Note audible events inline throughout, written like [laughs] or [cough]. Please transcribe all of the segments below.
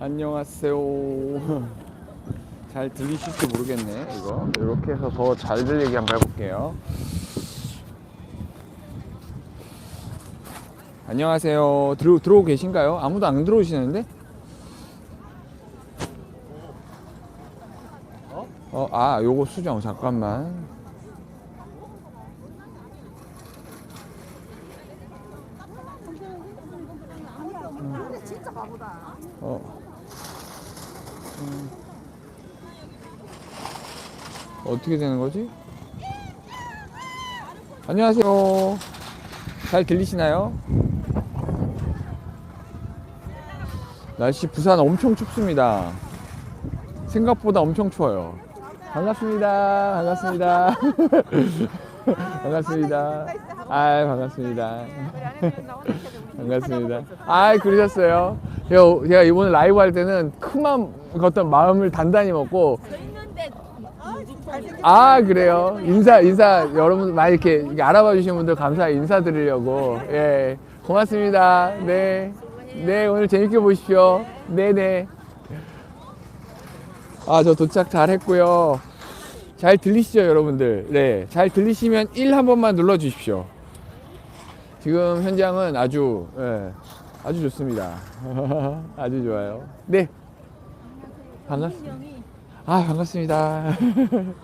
안녕하세요. [laughs] 잘 들리실지 모르겠네, 이거. 이렇게 해서 더 잘 들리게 한번 해볼게요. 안녕하세요. 들어, 들어오고 계신가요? 아무도 안 들어오시는데? 어, 아, 요거 수정, 잠깐만. 근데 진짜 바보다. 어. 음. 어떻게 되는 거지? 안녕하세요. 잘 들리시나요? 날씨 부산 엄청 춥습니다. 생각보다 엄청 추워요. 반갑습니다. 반갑습니다. [laughs] 반갑습니다. 아, 반갑습니다. 반갑습니다. 아, 그러셨어요. 제가, 이번에 라이브 할 때는 큰맘 어떤 마음을 단단히 먹고 아 그래요. 인사 인사 여러분 많이 이렇게, 알아봐 주신 분들 감사 인사드리려고 예 고맙습니다. 네. 네 오늘 재밌게 보십시오. 네네. 아 저 도착 잘 했고요. 잘 들리시죠 여러분들? 네. 잘 들리시면 1 한 번만 눌러 주십시오. 지금 현장은 아주 예, 아주 좋습니다. [laughs] 아주 좋아요. 네. 반갑습니다. 아 반갑습니다. 화면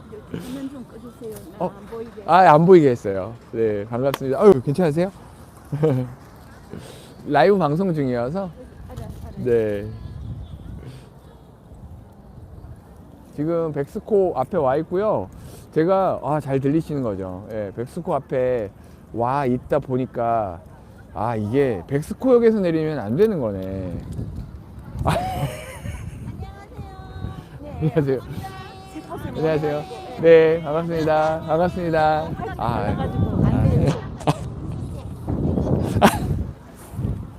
좀 꺼주세요. 어. 나안 보이게. 아 안 보이게 했어요. 네 반갑습니다. 아유 괜찮으세요? [laughs] 라이브 방송 중이어서 네. 지금 백스코 앞에 와 있고요. 제가 아, 잘 들리시는 거죠. 예, 백스코 앞에 와 있다 보니까 아 이게 백스코역에서 내리면 안 되는 거네. 아. [laughs] 안녕하세요. 안녕하세요. 네 반갑습니다. 반갑습니다. 아, 아, 네.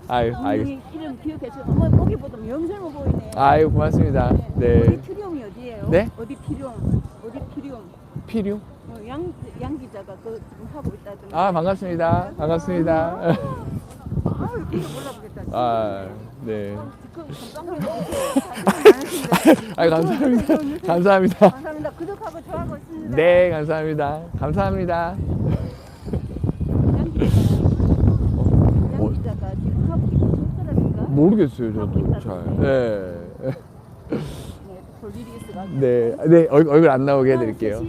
아유 알겠습니다. 어머니 이름 기억해서 어머 보기 보다 명설모 보이네. 아유 고맙습니다. 네 어디 필용이 어디예요? 네? 어디 필용? 어디 필용? 필요? 어, 양, 양 기자가 그 지금 하고 있다던데. 아 반갑습니다. 반갑습니다. 아유 그거 몰라보겠다. 아 네. 그 감사합니다. 아 감사합니다. 감사합니다. 감사합니다. 구독하고 좋아하고 있습니다. 네 감사합니다. 감사합니다. 양 기자가 뭐? 양 기자가 지금 하고 있는 저 사람인가? 모르겠어요 저도 잘. 네. 네, 볼 일이 있어가지고. 네. 네 얼- 얼굴 안 나오게 해드릴게요.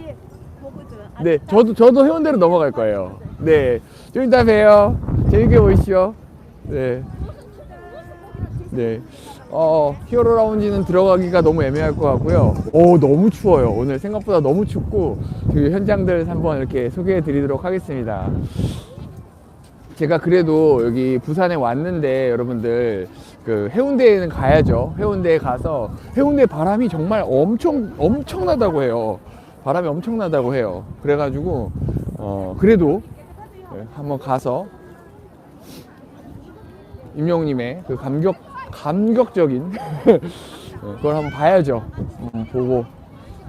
보고 네 저도 저도 해운대로 넘어갈 거예요. 네. 좀 이따 봬요. 재밌게 보시죠. 네. 네. 어, 히어로 라운지는 들어가기가 너무 애매할 것 같고요. 오, 너무 추워요. 오늘 생각보다 너무 춥고, 그 현장들 한번 이렇게 소개해 드리도록 하겠습니다. 제가 그래도 여기 부산에 왔는데 여러분들 그 해운대에는 가야죠. 해운대에 가서 해운대 바람이 정말 엄청 엄청나다고 해요. 바람이 엄청나다고 해요. 그래가지고 어 그래도 네, 한번 가서 임영님의 그 감격 감격적인 [laughs] 네, 그걸 한번 봐야죠. 음, 보고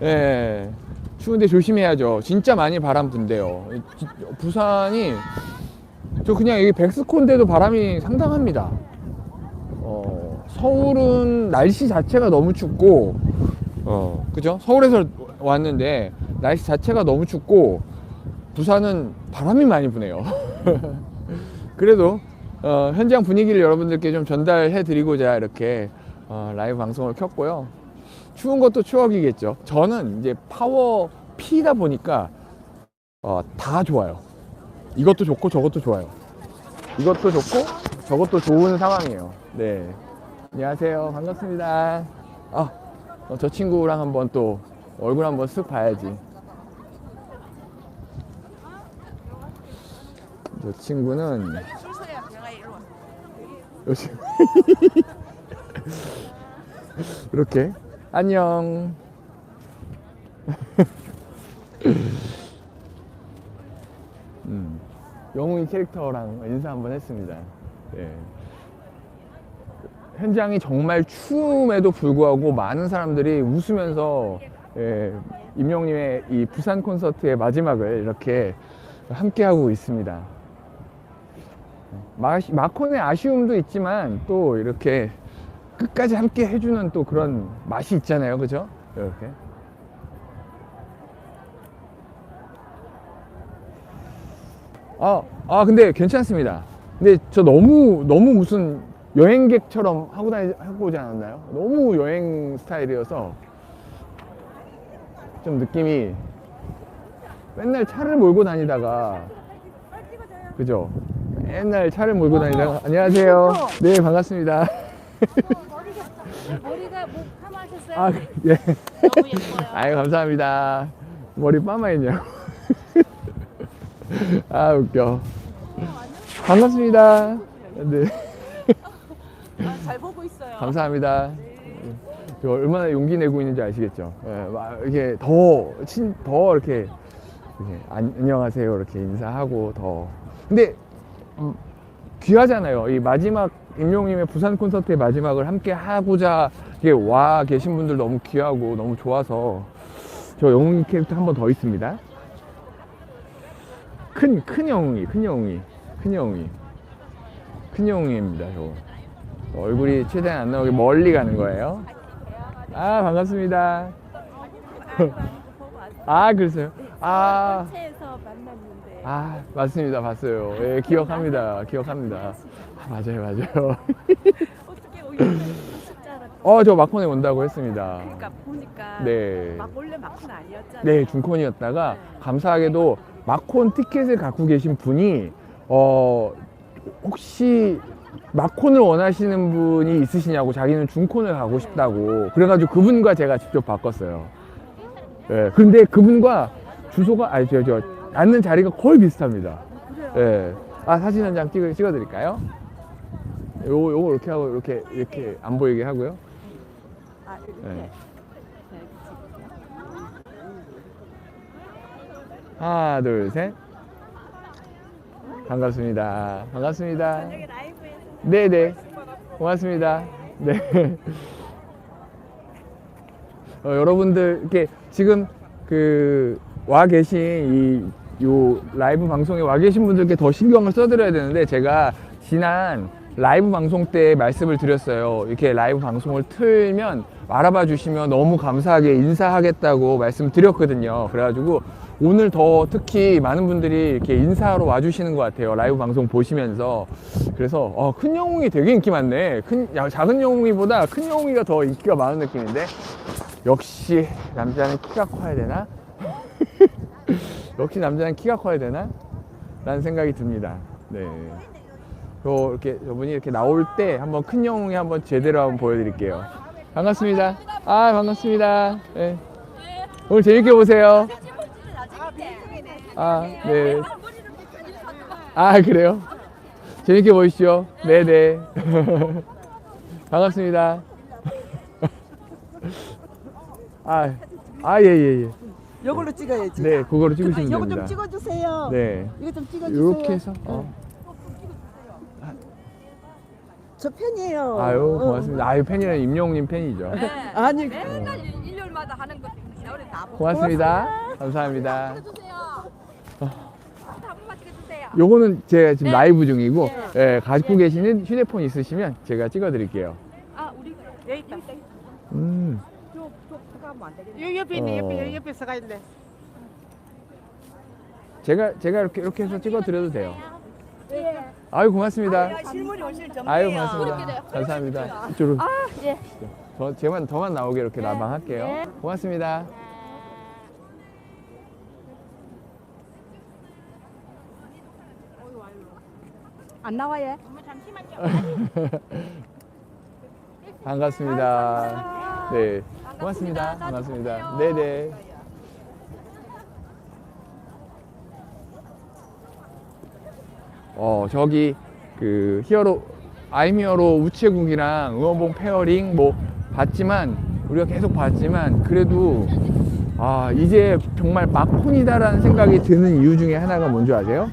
예 추운데 조심해야죠. 진짜 많이 바람 분대요. 지- 부산이 저 그냥 여기 백스콘데도 바람이 상당합니다. 어, 서울은 날씨 자체가 너무 춥고, 어, 그죠? 서울에서 왔는데 날씨 자체가 너무 춥고, 부산은 바람이 많이 부네요. [laughs] 그래도 어, 현장 분위기를 여러분들께 좀 전달해 드리고자 이렇게 어, 라이브 방송을 켰고요. 추운 것도 추억이겠죠. 저는 이제 파워 P다 보니까 어, 다 좋아요. 이것도 좋고 저것도 좋아요. 이것도 좋고 저것도 좋은 상황이에요. 네. 안녕하세요. 반갑습니다. 아, 어, 저 친구랑 한번 또 얼굴 한번 쓱 봐야지. 저 친구는 요 친- [laughs] 이렇게 안녕. [laughs] 음, 영웅이 캐릭터랑 인사 한번 했습니다. 예. 현장이 정말 추움에도 불구하고 많은 사람들이 웃으면서 예, 임영님의 이 부산 콘서트의 마지막을 이렇게 함께 하고 있습니다. 마, 마콘의 아쉬움도 있지만 또 이렇게 끝까지 함께 해주는 또 그런 맛이 있잖아요, 그죠? 이렇게. 아, 아 근데 괜찮습니다. 근데 저 너무 너무 무슨 여행객처럼 하고 다니 하고 오지 않았나요? 너무 여행 스타일이어서 좀 느낌이 맨날 차를 몰고 다니다가 그죠? 맨날 차를 몰고 다니다가 안녕하세요. 네 반갑습니다. [laughs] 머리가 뭐 파마하셨어요? 아 예. 너무 예뻐요. 아유 감사합니다. 머리 빠마했냐고. [laughs] 아 웃겨. 반갑습니다. 네. 아, 잘 보고 있어요. 감사합니다. 저 얼마나 용기 내고 있는지 아시겠죠? 예, 막 이렇게 더, 친, 더 이렇게, 이렇게 안, 안녕하세요 이렇게 인사하고 더. 근데 음, 귀하잖아요. 이 마지막 임용님의 부산 콘서트의 마지막을 함께 하고자 이게 와 계신 분들 너무 귀하고 너무 좋아서 저 영웅이 캐릭터 한 번 더 있습니다. 큰, 큰 영웅이, 큰 영웅이, 큰 영웅이, 큰 영웅입니다. 저. 얼굴이 최대한 안 나오게 멀리 가는 거예요. 아 반갑습니다. 아 그러세요? 아, 아 맞습니다. 봤어요. 예, 기억합니다. 기억합니다. 아, 맞아요, 맞아요. 어떻게 오늘 숫자라 어, 저 마콘에 온다고 했습니다. 그러니까 보니까 네. 막 원래 막은 아니었잖아요. 네, 중콘이었다가 감사하게도 마콘 티켓을 갖고 계신 분이 어 혹시 마콘을 원하시는 분이 있으시냐고 자기는 중콘을 가고 싶다고 그래가지고 그분과 제가 직접 바꿨어요. 예, 근데 그분과 주소가 아니 저, 저 앉는 자리가 거의 비슷합니다. 그래요. 예. 아 사진 한 장 찍어 찍어 드릴까요? 요거 요거 이렇게 하고 이렇게 이렇게 안 보이게 하고요. 아 이렇게. 네. 네, 하나 둘 셋. 반갑습니다. 반갑습니다. 네네. 고맙습니다. 네. 어, 여러분들 이렇게 지금 그 와 계신 이 요 라이브 방송에 와 계신 분들께 더 신경을 써드려야 되는데 제가 지난 라이브 방송 때 말씀을 드렸어요. 이렇게 라이브 방송을 틀면 알아봐 주시면 너무 감사하게 인사하겠다고 말씀드렸거든요. 그래가지고 오늘 더 특히 많은 분들이 이렇게 인사하러 와주시는 것 같아요. 라이브 방송 보시면서. 그래서 어, 큰 영웅이 되게 인기 많네. 큰, 야, 작은 영웅이보다 큰 영웅이가 더 인기가 많은 느낌인데. 역시 남자는 키가 커야 되나? 역시 남자는 키가 커야 되나? 라는 생각이 듭니다. 네. 저 이렇게 저분이 이렇게 나올 때 한번 큰 영웅이 한번 제대로 한번 보여드릴게요. 반갑습니다. 아 반갑습니다. 네. 오늘 재밌게 보세요. 아 네. 아 그래요? 재밌게 보시죠. 네네. [laughs] 반갑습니다. [laughs] 아, 아, 예, 예, 예. 이걸로 찍어야지. 네, 그거로 찍으시면 이거 좀 됩니다. 찍어주세요. 네. 이거 좀 찍어주세요. 이렇게 해서, 어. 저 팬이에요. 아유, 어. 고맙습니다. 아유, 팬이란 임영웅님 팬이죠. 아니 맨날 일- 일요일마다 하는 거다 보고 고맙습니다. 감사합니다. 주세요. 한 번만 찍어주세요. 요거는 제가 지금 라이브 중이고, 예, 가지고 계시는 휴대폰 있으시면 제가 찍어드릴게요. 아 우리 여기 있다. 음, 안 되겠네. 여기 옆에 있네, 옆에, 여기 옆에 서가 있네. 제가, 제가 이렇게, 이렇게 해서 찍어 드려도 돼요. 아유, 고맙습니다. 실물이 훨씬 좀. 아유, 고맙습니다. 감사합니다. [laughs] 이쪽으로. 아, 예. 더, 제만, 더만 나오게 이렇게 나방할게요. 고맙습니다. 안 나와요? [laughs] 반갑습니다. 네. 고맙습니다. 반갑습니다. 네네. 어, 저기, 그, 히어로, 아임 히어로 우체국이랑 응원봉 페어링 뭐 봤지만, 우리가 계속 봤지만, 그래도, 아, 이제 정말 막콘이다라는 생각이 드는 이유 중에 하나가 뭔지 아세요?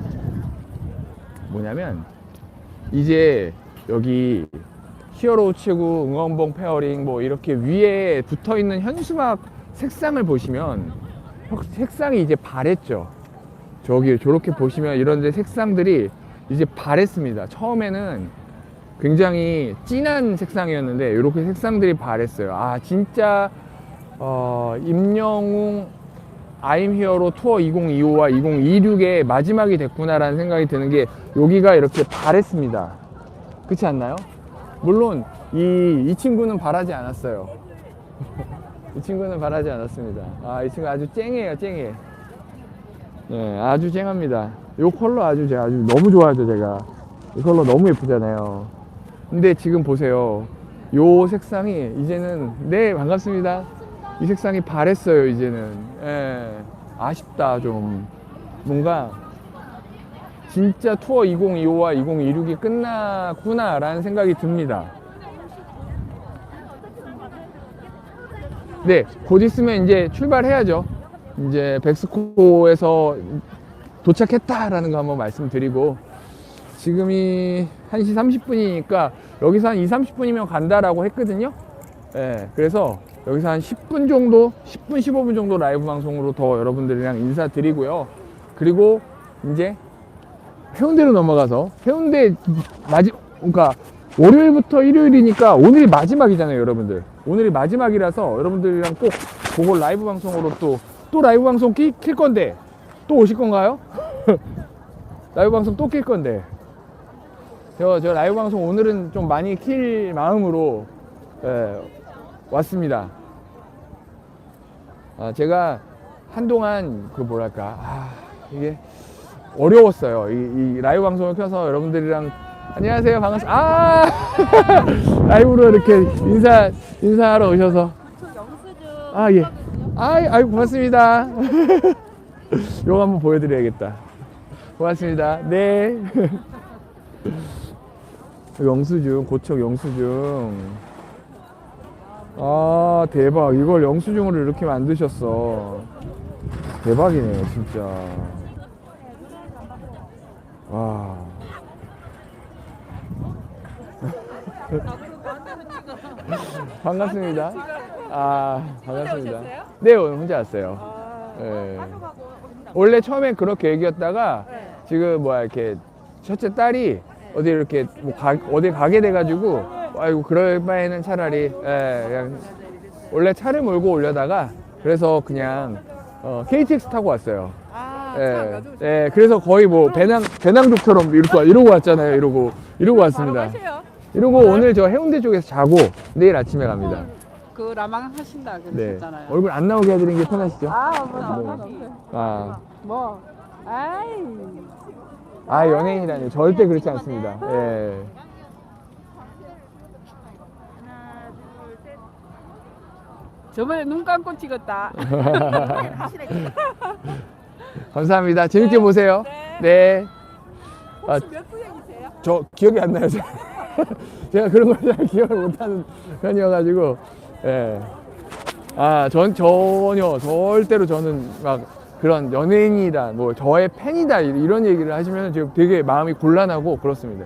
뭐냐면, 이제 여기 히어로 우체국 응원봉 페어링 뭐 이렇게 위에 붙어 있는 현수막 색상을 보시면 혁- 색상이 이제 바랬죠. 저기 저렇게 보시면 이런 데 색상들이 이제 바랬습니다. 처음에는 굉장히 진한 색상이었는데 이렇게 색상들이 바랬어요. 아 진짜 어, 임영웅 아임 히어로 투어 2025와 2026의 마지막이 됐구나라는 생각이 드는 게 여기가 이렇게 바랬습니다. 그렇지 않나요? 물론 이, 이 친구는 바라지 않았어요. [laughs] 이 친구는 바라지 않았습니다. 아, 이 친구 아주 쨍해요, 쨍해. 네, 아주 쨍합니다. 요 컬러 아주 제가 아주 너무 좋아하죠, 제가. 이 컬러 너무 예쁘잖아요. 근데 지금 보세요. 요 색상이 이제는 네, 반갑습니다. 이 색상이 바랬어요, 이제는. 예. 아쉽다, 좀. 뭔가 진짜 투어 2025와 2026이 끝났구나라는 생각이 듭니다. 네, 곧 있으면 이제 출발해야죠. 이제 백스코에서 도착했다라는 거 한번 말씀드리고 지금이 1시 30분이니까 여기서 한 2, 30분이면 간다라고 했거든요. 예, 그래서 여기서 한 10분 정도, 10분, 15분 정도 라이브 방송으로 더 여러분들이랑 인사드리고요. 그리고 이제 해운대로 넘어가서 해운대 마지 그러니까 월요일부터 일요일이니까 오늘이 마지막이잖아요, 여러분들. 오늘이 마지막이라서 여러분들이랑 꼭 그걸 라이브 방송으로 또 또 라이브 방송 끼, 킬 건데 또 오실 건가요? [laughs] 라이브 방송 또 낄 건데 저, 저 라이브 방송 오늘은 좀 많이 킬 마음으로 예, 왔습니다. 아, 제가 한동안 그 뭐랄까 아, 이게 어려웠어요. 이, 이 라이브 방송을 켜서 여러분들이랑 안녕하세요 반갑습니다. 아 [laughs] 라이브로 이렇게 인사 인사하러 오셔서 아 예. 아이 아이 고맙습니다. [laughs] 요거 한번 보여드려야겠다. 고맙습니다. 네. [laughs] 영수증 고척 영수증. 아 대박 이걸 영수증으로 이렇게 만드셨어. 대박이네 진짜. 와. 반갑습니다. 아, 반갑습니다. 네, 오늘 혼자 왔어요. 네. 원래 처음엔 그렇게 얘기했다가 지금 뭐야 이렇게 첫째 딸이 어디 이렇게 뭐 가, 어디 가게 돼가지고 아이고 그럴 바에는 차라리 예, 그냥 원래 차를 몰고 오려다가 그래서 그냥 어, KTX 타고 왔어요. 예, 예, 그래서 거의 뭐 배낭 배낭족처럼 이러고 이러고 왔잖아요. 이러고 이러고 왔습니다. 이러고 오늘 저 해운대 쪽에서 자고 내일 아침에 갑니다. 그 라망 하신다 네. 그러셨잖아요. 얼굴 안 나오게 해드리는 게 편하시죠? 아, 뭐, 네. 상관없어요. 아, 뭐, 아이. 아 연예인이라니 절대 그렇지 않습니다. 예. 저번에 눈 감고 찍었다. [laughs] [laughs] 감사합니다. 재밌게 보세요. 네. 아, 몇 구역이세요? 저 기억이 안 나요. 제가, [laughs] 제가 그런 걸 잘 기억을 못하는 편이어가지고, 예. 아, 전 전혀 절대로 저는 막 그런 연예인이다, 뭐 저의 팬이다 이런 얘기를 하시면 지금 되게 마음이 곤란하고 그렇습니다.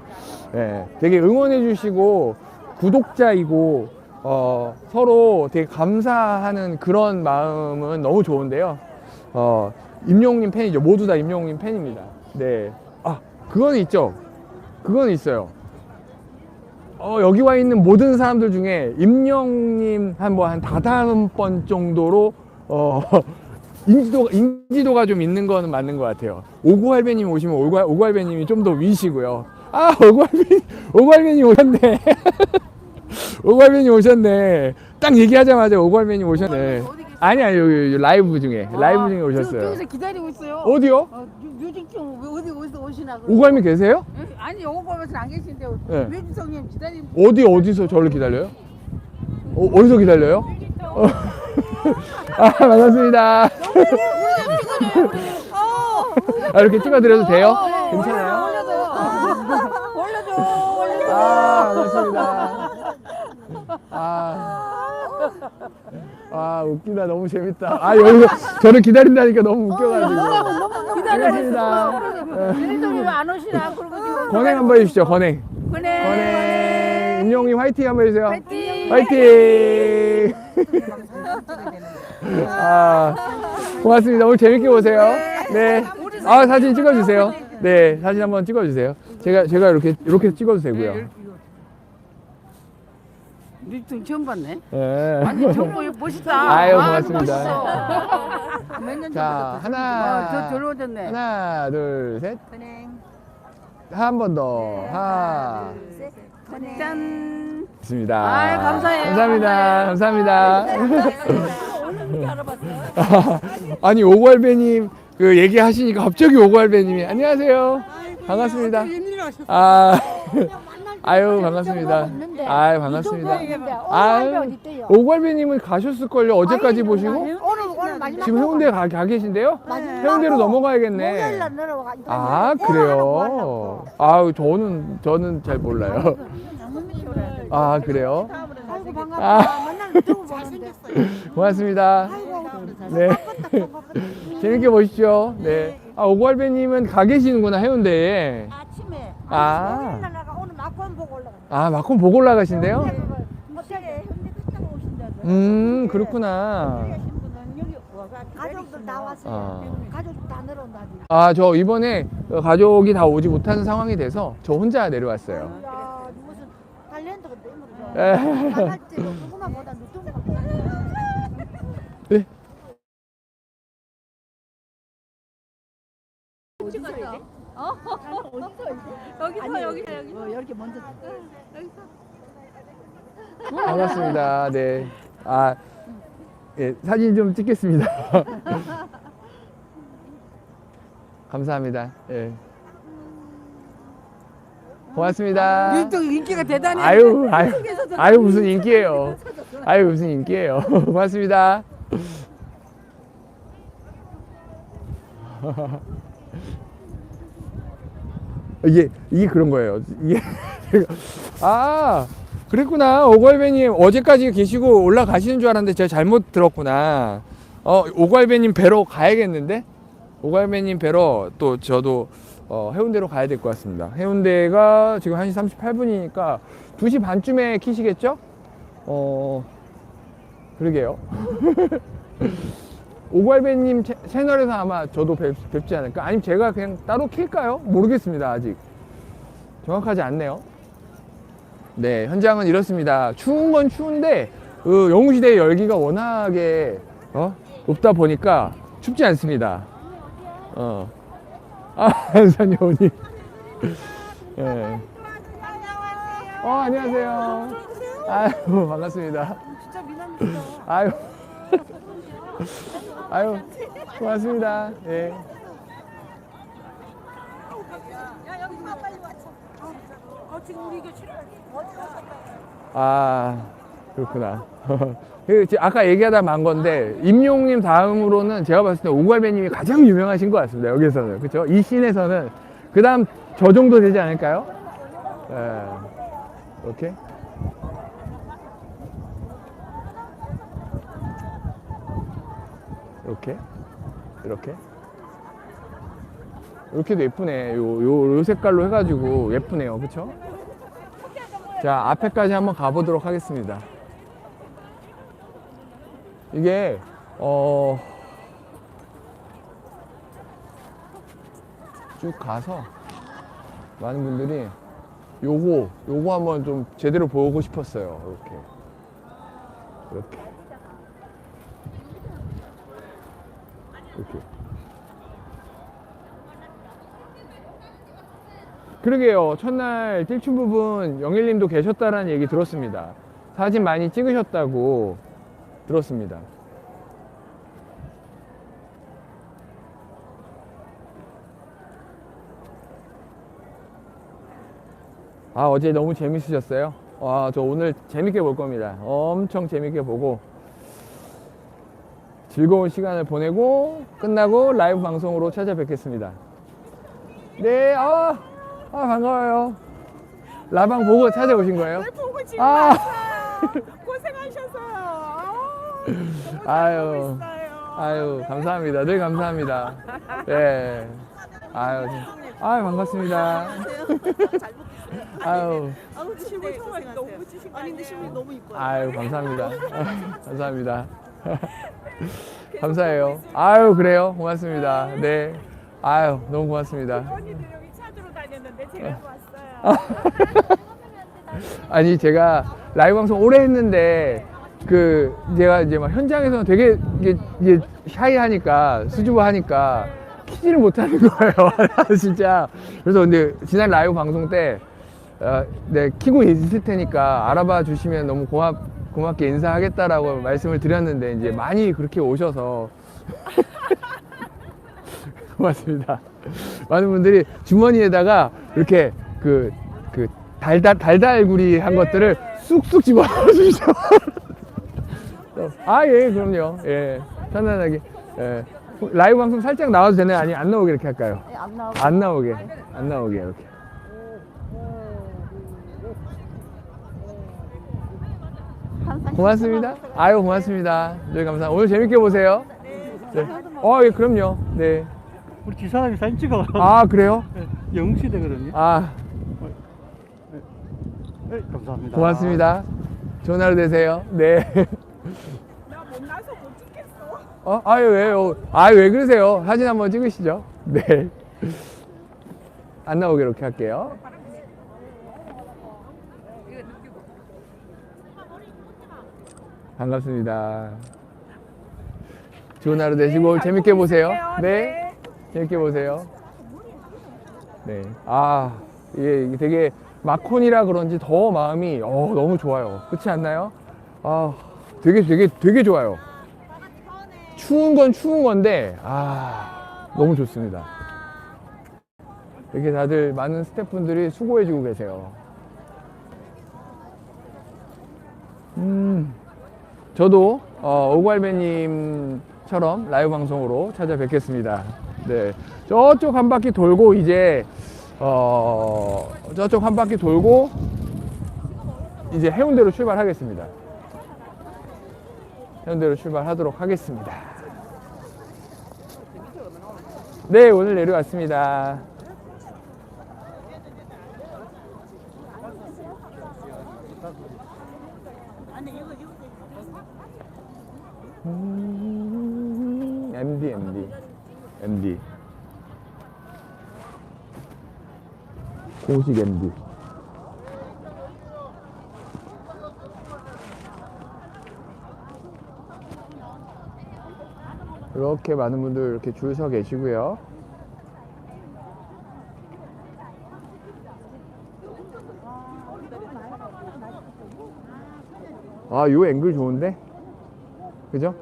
예, 되게 응원해주시고 구독자이고 어, 서로 되게 감사하는 그런 마음은 너무 좋은데요. 어, 임영웅님 팬이죠. 모두 다 임영웅님 팬입니다. 네. 아, 그건 있죠. 그건 있어요. 어, 여기 와 있는 모든 사람들 중에 임영웅님 한 뭐 한 다다음 번 정도로 어, [laughs] 인지도, 인지도가 좀 있는 거는 맞는 것 같아요. 오구할배님 오시면 오구, 오구할배님이 좀 더 위시고요. 아, 오구할배, [laughs] 오구할배님 오셨네. [laughs] 오구할배님 오셨네. 딱 얘기하자마자 오구할배님 오셨네. 아니, 아니, 여기, 여기 라이브 중에, 라이브 중에 오셨어요. 여기서 기다리고 있어요. 어디요? 어, 뮤- 뮤직중 어디 어디서 오시나. 오구할배 계세요? 응? 아니 오고면서 안 계신데 네. 뮤직성님 기다리고 어디 어디서 저를 기다려요? 어, 어디서 기다려요? 어. [laughs] 아 반갑습니다. 아, 이렇게 찍어드려도 돼요? 괜찮아요? 올려줘 올려줘. 아 반갑습니다. 아, 아 웃기다 너무 재밌다. 아 여기서 저를 기다린다니까 너무 웃겨가지고. 반갑습니다. 일동이 왜안 오시나 그러고 지금 권행 한번 해주시죠 권행. 그네. 권행. 임영웅님 화이팅 한번 해주세요. 화이팅. 화이팅! 아, 고맙습니다. 오늘 재밌게 보세요. 네. 아, 사진 찍어주세요. 네, 사진 한번 찍어주세요. 제가, 제가 이렇게, 이렇게 찍어도 되고요. 니등 처음 봤네. 예. 아니 정보 멋있다. 아유, 아, 고맙습니다. 멋있어. [laughs] 몇년 자, 전부터 하나. 어, 저 들어오셨네. 하나, 둘, 셋. 은행. 한 번 더. 하나. 은행. 짠. 좋습니다. 아이, 감사해요. 감사합니다. 감사합니다. [laughs] 아니 오갈배님 그 얘기하시니까 갑자기 오갈배님이 안녕하세요. 반갑습니다. 아, [laughs] 아유 반갑습니다. 아유 반갑습니다. 아유 오갈배님은 가셨을걸요 어제까지 보시고 오늘 오늘 마지막 지금 해운대 가, 가 계신데요? 해운대로 넘어가야겠네. 목요일 날 내려와. 아 그래요. 아유 저는 저는 잘 몰라요. 아 그래요? 아이고 아. 반갑다. 맨날 유튜브 보는데. 고맙습니다. 네. [laughs] 재밌게 보십시오. 네. 아, 오갈배님은 가 계시는구나, 해운대에. 아 아. 날 나가 오늘 보고 올라가. 아, 마콘 보고 올라가신대요? 호텔에 현대 갔다가 오신다고. 음, 그렇구나. 여기 가족들 다 왔어요. 아. 가족 다 내려온다지. 아, 저 이번에 가족이 다 오지 못하는 상황이 돼서 저 혼자 내려왔어요. 야 무슨 탤런트가 때문에. 에. 나갈 때 누구만 보다 유튜브가. 네. 여기서 여기서 여기. 어, 이렇게 먼저. 반갑습니다. 네. 아, 예, 사진 좀 찍겠습니다. [laughs] 감사합니다. 예. 고맙습니다. 니등 인기가 대단해. 아유, 아유, 아유 무슨 인기예요. 아유 무슨 인기예요. [laughs] 고맙습니다. [laughs] 이게 이게 그런 거예요. 이게 [laughs] 아 그랬구나 오갈배님 어제까지 계시고 올라가시는 줄 알았는데 제가 잘못 들었구나. 어 오갈배님 뵈러 가야겠는데 오갈배님 뵈러 또 저도 어, 해운대로 가야 될 것 같습니다. 해운대가 지금 1시 38분이니까 2시 반쯤에 키시겠죠? 어, 그러게요. [laughs] 오갈배님 채- 채널에서 아마 저도 뵙, 뵙지 않을까? 아니면 제가 그냥 따로 킬까요? 모르겠습니다, 아직. 정확하지 않네요. 네, 현장은 이렇습니다. 추운 건 추운데, 그 영웅시대의 열기가 워낙에, 어? 높다 보니까 춥지 않습니다. 어. 아, [laughs] 한산여우님. 예. 어, 안녕하세요. 아유, 반갑습니다. 진짜 미남이시다. 아유. [laughs] 아유, 고맙습니다. 예. 아, 그렇구나. [laughs] 그 지- 아까 얘기하다 만 건데 임용님 다음으로는 제가 봤을 때 오갈배님이 가장 유명하신 것 같습니다. 여기서는 그렇죠? 이 씬에서는 그 다음 저 정도 되지 않을까요? 예. 이렇게 이렇게 이렇게 이렇게도 예쁘네. 요, 요, 요 색깔로 해가지고 예쁘네요. 그쵸? 자, 앞에까지 한번 가보도록 하겠습니다. 이게, 어, 쭉 가서 많은 분들이 요거, 요거 한번 좀 제대로 보고 싶었어요. 이렇게. 이렇게. 이렇게. 그러게요. 첫날 띨춘 부분 영일님도 계셨다라는 얘기 들었습니다. 사진 많이 찍으셨다고 들었습니다. 아, 어제 너무 재밌으셨어요? 와, 저 오늘 재밌게 볼 겁니다. 엄청 재밌게 보고 즐거운 시간을 보내고 끝나고 라이브 방송으로 찾아뵙겠습니다. 네, 아, 아 반가워요. 라방 보고 찾아오신 거예요? 보고 지금 아, 고생하셔서요. 아유, 아유, 감사합니다. 늘 감사합니다. 네, 아유, 아유 반갑습니다. 아유, 아우 실물 정말 너무 주신 아니 근데 실물 너무 이뻐요. 아유 감사합니다. 감사합니다. [laughs] 감사해요. 아유 그래요. 고맙습니다. 네. 아유 너무 고맙습니다. 언니들 여기 찾으러 다녔는데 제가 왔어요. 아니 제가 라이브 방송 오래 했는데 그 제가 이제 막 현장에서 되게 이게, 이게 샤이하니까 수줍어하니까 키지를 못하는 거예요. [laughs] 진짜. 그래서 근데 지난 라이브 방송 때 어, 네, 키고 있을 테니까 알아봐 주시면 너무 고맙 고맙게 인사하겠다라고 말씀을 드렸는데 이제 많이 그렇게 오셔서 [laughs] 고맙습니다. 많은 분들이 주머니에다가 이렇게 그, 그 달달, 달달구리 한 것들을 쑥쑥 집어주시죠. 아, 예, 그럼요. 예. 편안하게. 예. 라이브 방송 살짝 나와도 되나요? 아니, 안 나오게 이렇게 할까요? 네, 안 나오고. 안 나오게. 안 나오게, 이렇게. 고맙습니다. 아유, 고맙습니다. 네, 감사합니다. 오늘 재밌게 보세요. 네. 어, 예, 그럼요. 네. 우리 지사람이 사진 찍어. 아, 그래요? 영웅 시대거든요. 아, 네, 감사합니다. 고맙습니다. 좋은 하루 되세요. 네. 나 못 나서 못 찍겠어. 어? 아유, 왜요? 아유, 왜 그러세요? 사진 한번 찍으시죠. 네. 안 나오게 이렇게 할게요. 반갑습니다. 좋은 하루 되시고 재밌게 보세요. 네. 재밌게 보세요. 네. 아, 이게 이게 되게 마콘이라 그런지 더 마음이 어, 너무 좋아요. 그렇지 않나요? 아, 되게 되게 되게 좋아요. 추운 건 추운 건데 아, 너무 좋습니다. 이렇게 다들 많은 스태프분들이 수고해 주고 계세요. 음, 저도 어, 오갈배님처럼 라이브 방송으로 찾아뵙겠습니다. 네, 저쪽 한 바퀴 돌고 이제 어, 저쪽 한 바퀴 돌고 이제 해운대로 출발하겠습니다. 해운대로 출발하도록 하겠습니다. 네, 오늘 내려왔습니다. MD, MD, MD. 공식 MD. 이렇게 많은 분들 이렇게 줄 서 계시고요. 아, 요 앵글 좋은데? 그죠?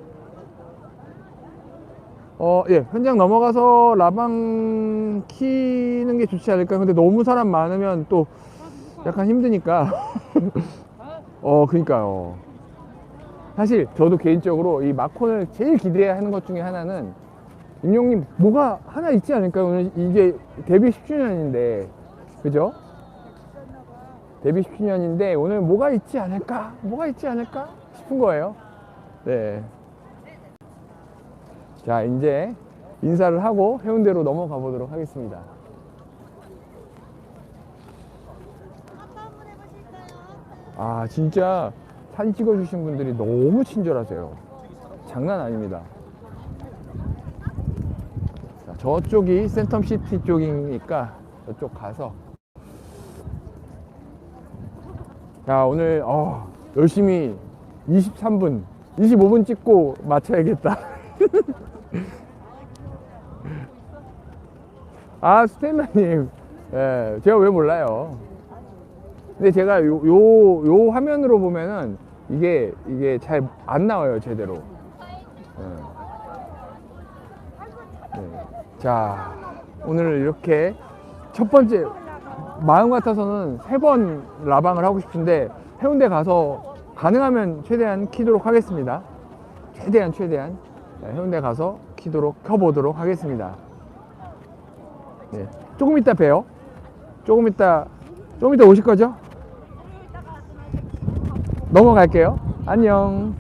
어, 예, 현장 넘어가서 라방 키는 게 좋지 않을까? 근데 너무 사람 많으면 또 약간 힘드니까. [laughs] 어, 그니까요. 사실 저도 개인적으로 이 마콘을 제일 기대하는 것 중에 하나는 임용님 뭐가 하나 있지 않을까요? 오늘 이게 데뷔 10주년인데 그죠? 데뷔 10주년인데 오늘 뭐가 있지 않을까? 뭐가 있지 않을까? 싶은 거예요. 네. 자, 이제 인사를 하고 해운대로 넘어가 보도록 하겠습니다. 아, 진짜 사진 찍어주신 분들이 너무 친절하세요. 장난 아닙니다. 자, 저쪽이 센텀시티 쪽이니까 저쪽 가서. 자, 오늘, 어, 열심히 23분, 25분 찍고 마쳐야겠다. [laughs] 아, 스탠라님. 예, 제가 왜 몰라요. 근데 제가 요, 요, 요 화면으로 보면은 이게, 이게 잘 안 나와요, 제대로. 예. 네. 자, 오늘 이렇게 첫 번째, 마음 같아서는 세 번 라방을 하고 싶은데 해운대 가서 가능하면 최대한 키도록 하겠습니다. 최대한, 최대한. 네, 해운대 가서 키도록 켜보도록 하겠습니다. 네, 조금 이따 봬요. 조금 이따, 조금 이따 오실 거죠? 넘어갈게요. 안녕.